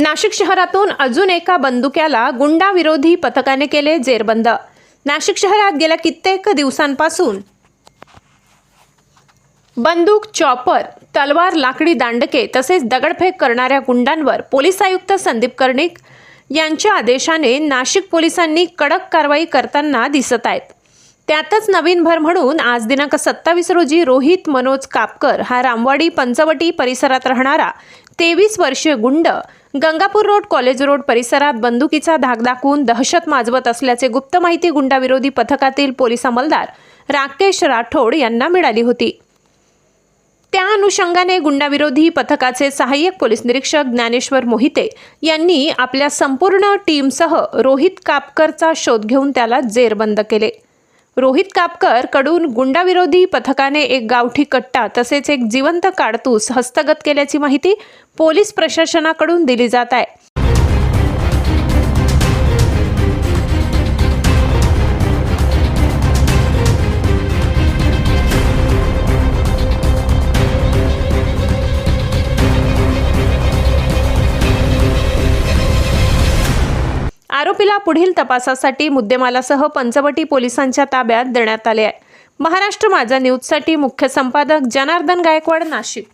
नाशिक शहरातून अजून एका बंदुक्याला गुंडाविरोधी पथकाने केले जेरबंद. नाशिक शहरात गेल्या कित्येक दिवसांपासून बंदूक चॉपर तलवार लाकडी दांडके तसेच दगडफेक करणाऱ्या गुंडांवर पोलीस आयुक्त संदीप कर्णिक यांच्या आदेशाने नाशिक पोलिसांनी कडक कारवाई करताना दिसत आहेत. त्यातच नवीन भर म्हणून आज दिनांक सत्तावीस रोजी रोहित मनोज कापकर हा रामवाडी पंचवटी परिसरात राहणारा तेवीस वर्षीय गुंड गंगापूर रोड कॉलेज रोड परिसरात बंदुकीचा धाक दाखवून दहशत माजवत असल्याचे गुप्त माहिती गुंडाविरोधी पथकातील पोलीस अंमलदार राकेश राठोड यांना मिळाली होती. त्या अनुषंगाने गुंडाविरोधी पथकाचे सहाय्यक पोलीस निरीक्षक ज्ञानेश्वर मोहिते यांनी आपल्या संपूर्ण टीमसह रोहित कापकरचा शोध घेऊन त्याला जेरबंद केले. रोहित कापकरकडून गुंडाविरोधी पथकाने एक गावठी कट्टा तसेच एक जिवंत काडतूस हस्तगत केल्याची माहिती पोलीस प्रशासनाकडून दिली जात आहे. आरोपीला पुढील तपासासाठी मुद्देमालासह पंचवटी पोलिसांच्या ताब्यात देण्यात आले आहे. महाराष्ट्र माझा न्यूजसाठी मुख्य संपादक जनार्दन गायकवाड नाशिक.